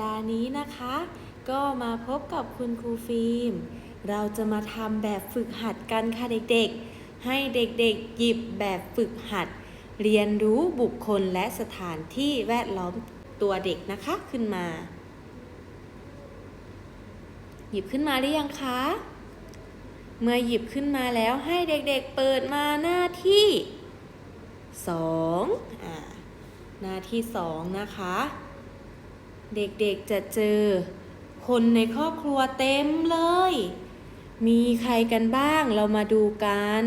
ดาห์นี้นะคะ ก็มาพบกับคุณครูฟิล์ม เราจะมาทำแบบฝึกหัดกันค่ะเด็กๆ ให้เด็กๆหยิบแบบฝึกหัด เรียนรู้บุคคลและสถานที่แวดล้อมตัวเด็กนะคะขึ้นมา หยิบขึ้นมาหรือยังคะ เมื่อหยิบขึ้นมาแล้วให้เด็กๆเปิดมาหน้าที่สองอ่าหน้าที่สองนะคะ เด็กๆจะเจอ คนในครอบครัวเต็มเลย มีใครกันบ้างเรามาดูกัน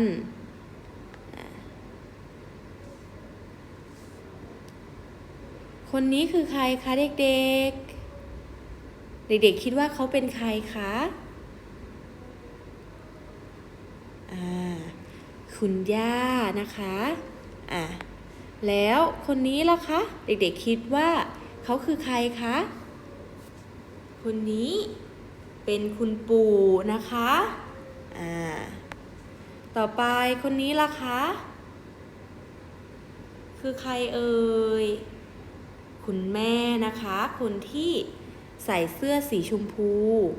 คนนี้คือใครคะเด็กๆ เด็กๆคิดว่าเขาเป็นใครคะอ่าคุณย่านะคะ อะ แล้วคนนี้ล่ะคะ เด็กๆคิดว่า เขาคือใครคะ คนนี้เป็นคุณปู่นะคะ อ่า ต่อไปคนนี้ล่ะคะ คือใครเอ่ย คุณแม่นะคะ คนที่ใส่เสื้อสีชมพู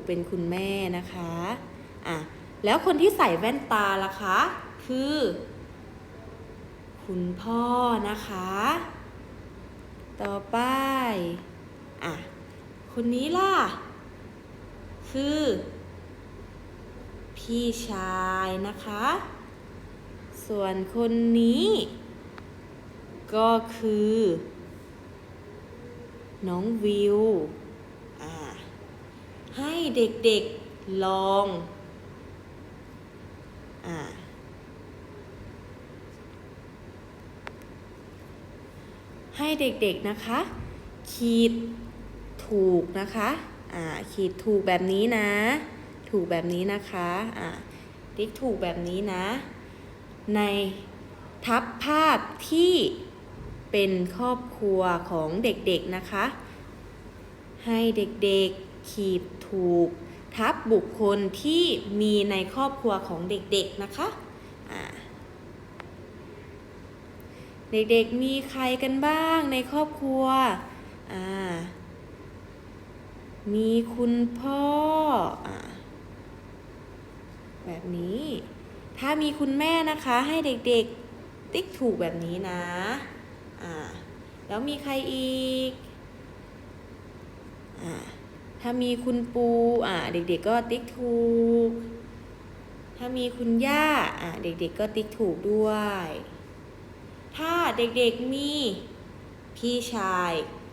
เป็นคุณแม่นะคะ อะ แล้วคนที่ใส่แว่นตาล่ะคะ คือ คุณพ่อนะคะ ต่อไป อะ คนนี้ล่ะ คือ พี่ชายนะคะ ส่วนคนนี้ ก็คือ น้องวิว อ่าให้เด็กๆลอง อ่า ให้เด็กๆนะคะ ขีดถูกนะคะอ่าขีดถูกแบบนี้นะ ถูกแบบนี้นะคะอ่าติ๊กถูกแบบนี้นะ ในทับภาพที่เป็นครอบครัวของเด็กๆนะคะ ให้เด็กๆขีดถูก ทับบุคคลที่มีในครอบครัวของเด็กๆนะคะอ่า เด็กๆมีใครกันบ้างในครอบครัว อ่า มีคุณพ่ออ่าแบบนี้ ถ้ามีคุณแม่นะคะให้เด็กๆ ติ๊กถูกแบบนี้นะ อ่า แล้วมีใครอีก อ่า ถ้ามีคุณปู อ่า เด็กๆก็ติ๊กถูก ถ้ามีคุณย่า อ่า เด็กๆก็ติ๊กถูกด้วย ถ้าเด็กๆมีพี่ชาย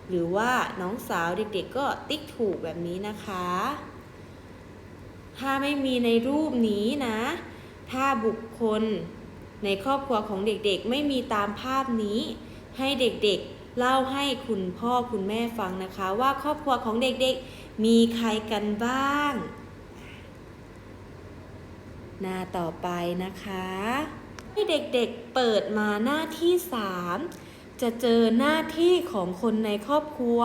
หรือว่าน้องสาวเด็กๆก็ติ๊กถูกแบบนี้นะคะ ถ้าไม่มีในรูปนี้นะ ถ้าบุคคลในครอบครัวของเด็กๆ ไม่มีตามภาพนี้ ให้เด็กๆ เล่าให้คุณพ่อคุณแม่ฟังนะคะ ว่าครอบครัวของเด็กๆมีใครกันบ้าง หน้าต่อไปนะคะ ให้เด็กๆเปิดมาหน้าที่ 3 จะเจอหน้าที่ของคนในครอบครัว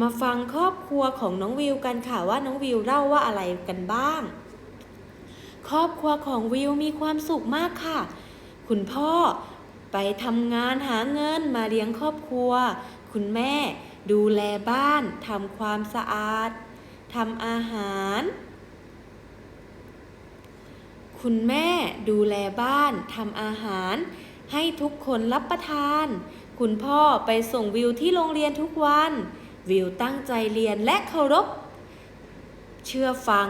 มาฟังครอบครัวของน้องวิวกันค่ะว่าน้องวิวเล่าว่าอะไรกันบ้าง ครอบครัวของวิวมีความสุขมากค่ะ คุณพ่อไปทำงานหาเงินมาเลี้ยงครอบครัว คุณแม่ดูแลบ้านทำความสะอาดทำอาหาร คุณแม่ดูแลบ้านทำอาหาร ให้ทุกคนรับประทาน คุณพ่อไปส่งวิวที่โรงเรียนทุกวัน วิวตั้งใจเรียนและเคารพ เชื่อฟัง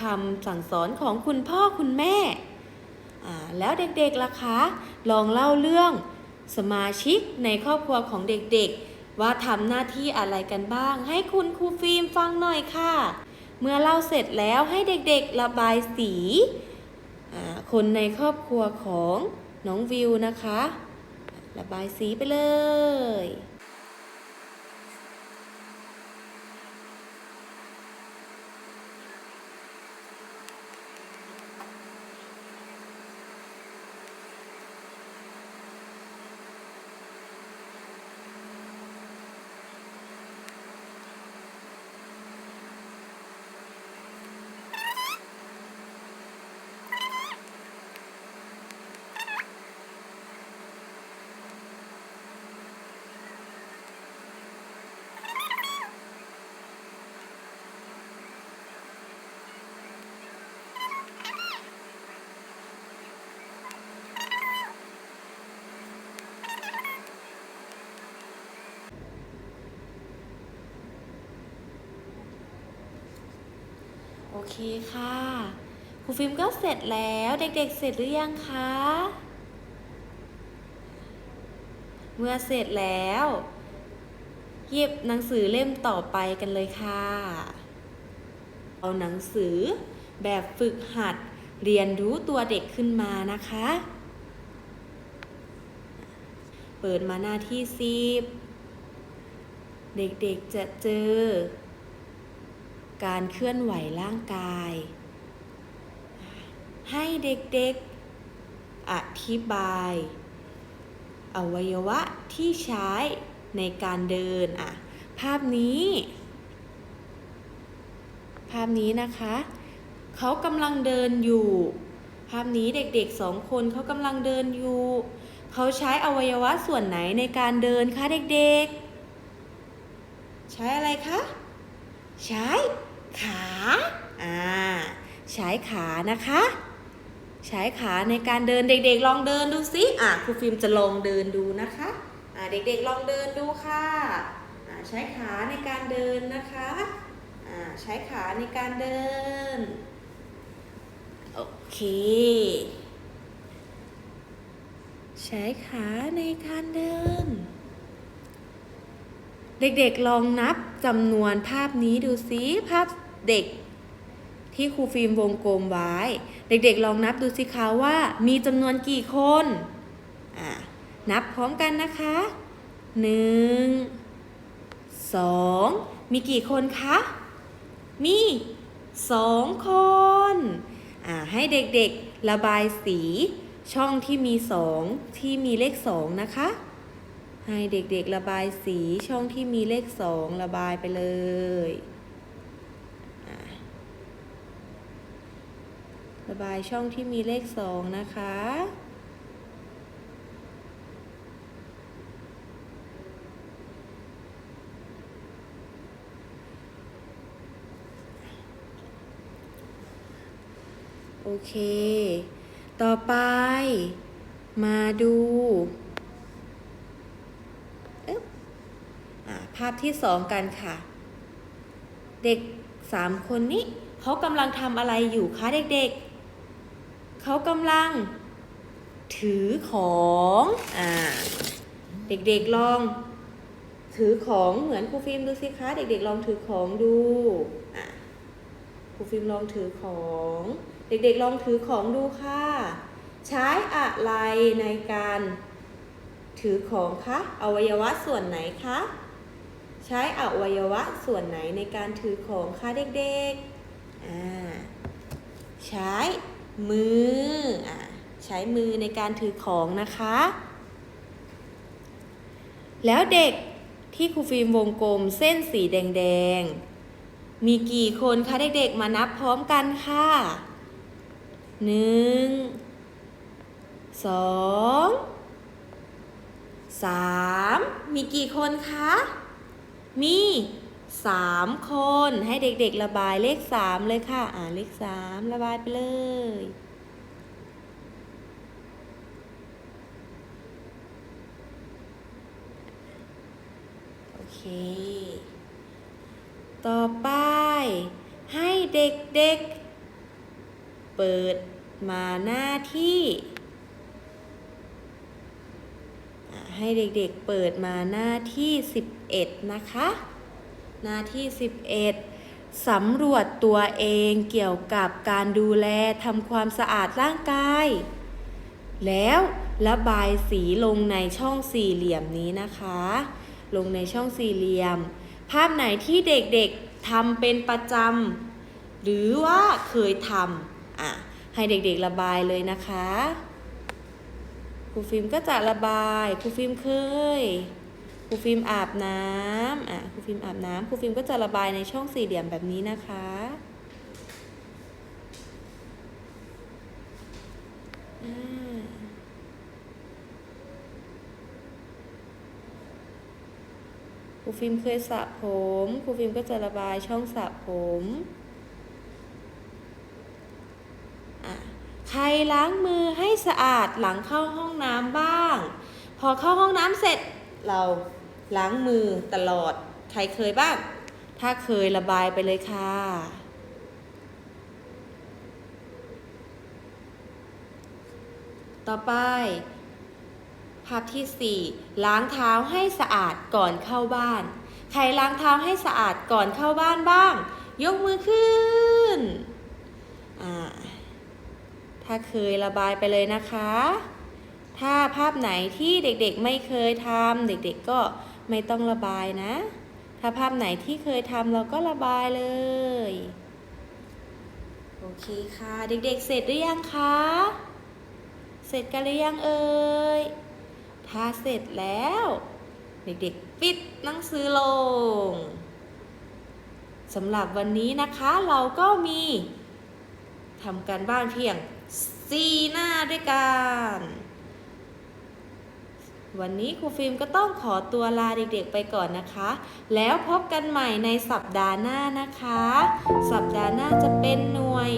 คำสั่งสอนของคุณพ่อคุณแม่แล้วเด็กๆล่ะคะ ลองเล่าเรื่องสมาชิกในครอบครัวของเด็กๆ ว่าทำหน้าที่อะไรกันบ้าง ให้คุณครูฟิล์มฟังหน่อยค่ะ เมื่อเล่าเสร็จแล้วให้เด็กๆระบายสี คนในครอบครัวของน้องวิวนะคะ ระบายสีไปเลย เคค่ะครูฟิล์มก็เสร็จแล้วเด็กๆ เสร็จหรือยังคะเมื่อเสร็จแล้ว หยิบหนังสือเล่มต่อไปกันเลยค่ะ เอาหนังสือแบบฝึกหัดเรียนรู้ตัวเด็กขึ้นมานะคะ เปิดมาหน้าที่สิบเด็กๆจะเจอ การเคลื่อนไหวร่างกาย ให้เด็กๆ อธิบาย อวัยวะที่ใช้ในการเดินอะภาพนี้ ภาพนี้นะคะ เขากำลังเดินอยู่ ภาพนี้เด็กๆสองคนเขากำลังเดินอยู่ เขาใช้อวัยวะส่วนไหนในการเดินคะเด็กๆ ใช้อะไรคะ ใช้ ขาอ่าใช้ขานะคะ ใช้ขาในการเดินเด็กๆ ลองเดินดูสิอะครูฟิล์มจะลองเดินดูนะคะอ่าเด็กๆลองเดินดูค่ะอ่าใช้ขาในการเดินนะคะอ่าใช้ขาในการเดินโอเค ใช้ขาในการเดิน เด็กๆลองนับจำนวนภาพนี้ดูสิภาพ เด็กที่ครูฟิล์มวงกลมไว้ เด็กๆลองนับดูสิคะว่ามีจำนวนกี่คนนับพร้อมกันนะคะหนึ่งสองมีกี่คนคะ มีสองคนให้เด็กๆระบายสีช่องที่มีสองที่มีเลขสองนะคะ ให้เด็กๆระบายสีช่องที่มีเลขสองระบายไปเลยอะระ บายช่องที่มีเลขสองนะคะ โอเค ต่อไปมาดูภาพที่สองกันค่ะ เด็กสามคนนี้เขากำลังทำอะไรอยู่คะเด็กๆ เขากำลัง ถือของอ่าเด็กๆลอง ถือของเหมือนครูฟิล์มดูสิคะเด็กๆลองถือของดูอะครูฟิล์มลองถือของ เด็กๆลองถือของดูค่ะ ใช้อะไรในการถือของคะอวัยวะส่วนไหนคะใช้อวัยวะส่วนไหนในการถือของคะเด็กๆอ่าใช้ มืออใช้มือในการถือของนะคะ แล้วเด็กที่ครูฟิล์มวงกลมเส้นสีแดงๆ มีกี่คนคะเด็กๆ มานับพร้อมกันค่ะหนึ่งสองสามมีกี่คนคะ มี สามคนให้เด็กๆระบายเลขสามเลยค่ะ อ่าเลขสามระบายไปเลย โอเค ต่อไป ให้เด็กๆ เปิดมาหน้าที่อะให้เด็กๆเปิดมาหน้าที่ 11 นะคะ หน้าที่ 11 สำรวจตัวเองเกี่ยวกับการดูแลทำความสะอาดร่างกาย แล้วระบายสีลงในช่องสี่เหลี่ยมนี้นะคะ ลงในช่องสี่เหลี่ยม ภาพไหนที่เด็กๆทำเป็นประจำหรือว่าเคยทำอะให้เด็กๆระบายเลยนะคะ ครูฟิล์มก็จะระบาย ครูฟิล์มเคย รูฟิล์มอาบน้ำอะครูฟิล์มอาบน้ำครูฟิล์มก็จะระบายในช่องสี่เหลี่ยมแบบนี้นะคะอ่าครูฟิล์มเคยสระผม ครูฟิล์มก็จะระบายช่องสระผมอะใครล้างมือให้สะอาดหลังเข้าห้องน้ำบ้าง พอเข้าห้องน้ำเสร็จเรา ล้างมือตลอด ใครเคยบ้าง ถ้าเคยระบายไปเลยค่ะ ต่อไป ภาพที่ 4 ล้างเท้าให้สะอาดก่อนเข้าบ้าน ใครล้างเท้าให้สะอาดก่อนเข้าบ้านบ้าง ยกมือขึ้นถ้าเคยระบายไปเลยนะคะถ้าภาพไหนที่เด็กๆไม่เคยทำเด็กๆก็ ไม่ต้องระบายนะ ถ้าภาพไหนที่เคยทำเราก็ระบายเลย โอเคค่ะ เด็กๆ เสร็จหรือยังคะ เสร็จกันหรือยังเอ่ย ถ้าเสร็จแล้ว เด็กๆ ปิดหนังสือลงสำหรับวันนี้นะคะเราก็มีทำการบ้านเพียง4หน้าด้วยกัน วันนี้ครูฟิล์มก็ต้องขอตัวลาเด็กๆไปก่อนนะคะ แล้วพบกันใหม่ในสัปดาห์หน้านะคะ สัปดาห์หน้าจะเป็นหน่วย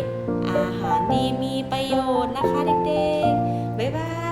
อาหารดีมีประโยชน์นะคะเด็กๆ บ๊ายบาย